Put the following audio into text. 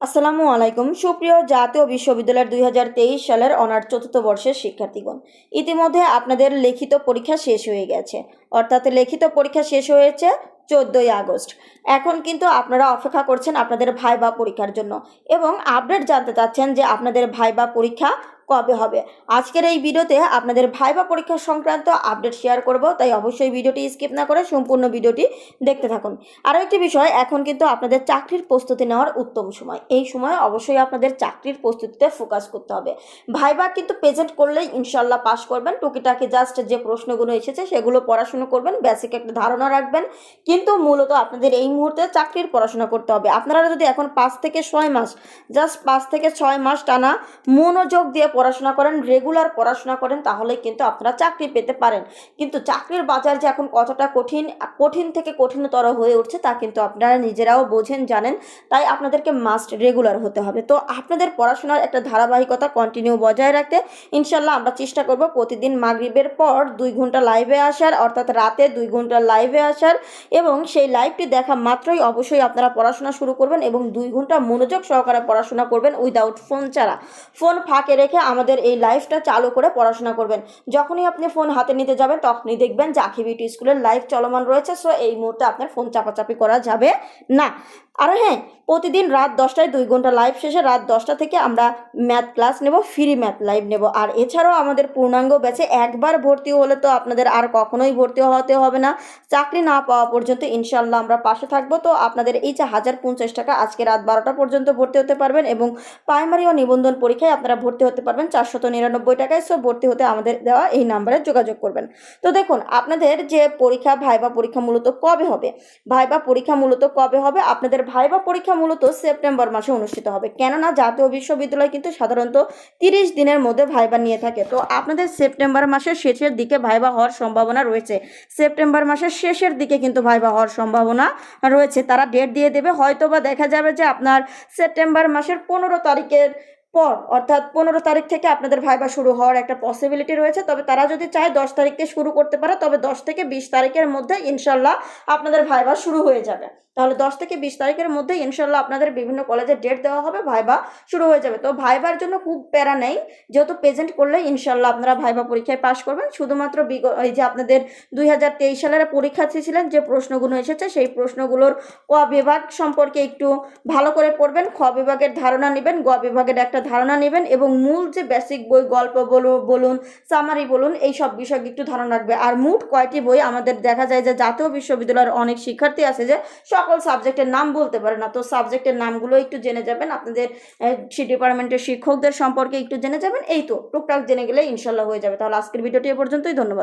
আসসালামু আলাইকুম। সুপ্রিয় জাতীয় বিশ্ববিদ্যালয়ের দুই হাজার তেইশ সালের অনার চতুর্থ বর্ষের শিক্ষার্থীগণ, ইতিমধ্যে আপনাদের লিখিত পরীক্ষা শেষ হয়ে গেছে। অর্থাৎ লিখিত পরীক্ষা শেষ হয়েছে চোদ্দোই আগস্ট। এখন কিন্তু আপনারা অপেক্ষা করছেন আপনাদের ভাইবা পরীক্ষার জন্য এবং আপডেট জানতে চাচ্ছেন যে আপনাদের ভাইবা পরীক্ষা কবে হবে? আজকের এই ভিডিওতে আপনাদের ভাইবা পরীক্ষা সংক্রান্ত আপডেট শেয়ার করব, তাই অবশ্যই ভিডিওটি স্কিপ না করে সম্পূর্ণ ভিডিওটি দেখতে থাকুন। আরও একটি বিষয়, এখন কিন্তু আপনাদের চাকরির প্রস্তুতি নেওয়ার উত্তম সময়। এই সময় অবশ্যই আপনাদের চাকরির প্রস্তুতিতে ফোকাস করতে হবে। ভাইবা কিন্তু প্রেজেন্ট করলেই ইনশাল্লাহ পাশ করবেন। টুকিটাকি জাস্ট যে প্রশ্নগুলো এসেছে, সেগুলো পড়াশুনো করবেন। বেসিক একটা ধারণা রাখবেন। কিন্তু মূলত আপনাদের এই মুহূর্তে চাকরির পড়াশোনা করতে হবে। আপনারা যদি এখন পাঁচ থেকে ছয় মাস জাস্ট পাঁচ থেকে ছয় মাস টানা মনোযোগ দিয়ে পড়াশোনা করেন রেগুলার পড়াশোনা করেন তাহলে কিন্তু আপনারা চাকরি পেতে পারেন। কিন্তু চাকরির বাজার যে এখন কতটা কঠিন কঠিন থেকে কঠিনতর হয়ে উঠছে তা কিন্তু আপনারা নিজেরাও বোঝেন, জানেন। তাই আপনাদেরকে মাস্ট রেগুলার হতে হবে। তো আপনাদের পড়াশোনার একটা ধারাবাহিকতা কন্টিনিউ বজায় রাখতে ইনশাল্লাহ আমরা চেষ্টা করব প্রতিদিন মাগরিবের পর দুই ঘণ্টা লাইভে আসার, অর্থাৎ রাতে দুই ঘণ্টা লাইভে আসার এবং সেই লাইভটি দেখা মাত্রই অবশ্যই আপনারা পড়াশোনা শুরু করবেন এবং দুই ঘণ্টা মনোযোগ সহকারে পড়াশোনা করবেন উইদাউট ফোন ছাড়া। ফোন ফাঁকে রেখে আমাদের এই লাইফটা চালু করে পড়াশোনা করবেন। যখনই আপনি ফোন হাতে নিতে যাবেন, তখনই দেখবেন আখি বিউটি স্কুলের লাইভ চলমান রয়েছে। সো এই মুহূর্তে আপনার ফোন চাপাচাপি করা যাবে না। আর হ্যাঁ প্রতিদিন রাত দশটায় দুই ঘণ্টা লাইভ শেষে রাত দশটা থেকে আমরা ম্যাথ ক্লাস নেব ফ্রি ম্যাথ লাইভ নেব। আর এছাড়াও আমাদের পূর্ণাঙ্গ ব্যাচে একবার ভর্তি হলে তো আপনাদের আর কখনোই ভর্তি হতে হবে না। চাকরি না পাওয়া পর্যন্ত ইনশাল্লাহ আমরা পাশে থাকব। তো আপনাদের এই যে হাজার পঞ্চাশ টাকা আজকে রাত বারোটা পর্যন্ত ভর্তি হতে পারবেন এবং প্রাইমারি ও নিবন্ধন পরীক্ষায় আপনারা ভর্তি হতে পারবেন চারশত নিরানব্বই টাকায়। সো ভর্তি হতে আমাদের দেওয়া এই নাম্বারে যোগাযোগ করবেন। তো দেখুন, আপনাদের যে পরীক্ষা ভাইবা পরীক্ষা মূলত কবে হবে? ভাইবা পরীক্ষা মূলত কবে হবে? আপনাদের ভাইবা পরীক্ষা মূলত সেপ্টেম্বর মাসে অনুষ্ঠিত হবে। কেননা জাতীয় বিশ্ববিদ্যালয় কিন্তু সাধারণত তিরিশ দিনের মধ্যে ভাইবা নিয়ে থাকে। তো আপনাদের সেপ্টেম্বর মাসের শেষের দিকে ভাইবা হওয়ার সম্ভাবনা রয়েছে। সেপ্টেম্বর মাসের শেষের দিকে কিন্তু ভাইবা হওয়ার সম্ভাবনা রয়েছে। তারা ডেট দিয়ে দেবে। হয়তো বা দেখা যাবে যে আপনার সেপ্টেম্বর মাসের পনেরো তারিখের পর, অর্থাৎ পনেরো তারিখ থেকে আপনাদের ভাইবা শুরু হওয়ার একটা পসিবিলিটি রয়েছে। তবে তারা যদি চায় দশ তারিখকে শুরু করতে পারে, তবে দশ থেকে বিশ তারিখের মধ্যে ইনশাল্লাহ আপনাদের ভাইবা শুরু হয়ে যাবে। তাহলে দশ থেকে বিশ তারিখের মধ্যে ইনশাল্লাহ আপনাদের বিভিন্ন কলেজে ডেট দেওয়া হবে, ভাইবা শুরু হয়ে যাবে। তো ভাইবার জন্য খুব প্যারা নেই। যেহেতু প্রেজেন্ট করলে ইনশাল্লাহ আপনারা ভাইবা পরীক্ষায় পাশ করবেন। শুধুমাত্র এই যে আপনাদের দুই হাজার তেইশ সালের পরীক্ষার্থী ছিলেন, যে প্রশ্নগুলো এসেছে, সেই প্রশ্নগুলোর ক বিভাগ সম্পর্কে একটু ভালো করে পড়বেন। খ বিভাগের ধারণা নেবেন, গ বিভাগের একটা ধারণা নেবেন এবং মূল যে বেসিক বই, গল্প বলুন সামারি বলুন, এই সব বিষয়ে একটু ধারণা রাখবে। আর মোট কয়টি বই আমাদের দেখা যায় যে জাতীয় বিশ্ববিদ্যালয়ের অনেক শিক্ষার্থী আছে যে সকল সাবজেক্টের নাম বলতে পারে না। তো সাবজেক্টের নামগুলো একটু জেনে যাবেন, আপনাদের সে ডিপার্টমেন্টের শিক্ষকদের সম্পর্কে একটু জেনে যাবেন। এই তো, টুকটাক জেনে গেলে ইনশাল্লাহ হয়ে যাবে। তাহলে আজকের ভিডিওটি এ পর্যন্তই, ধন্যবাদ।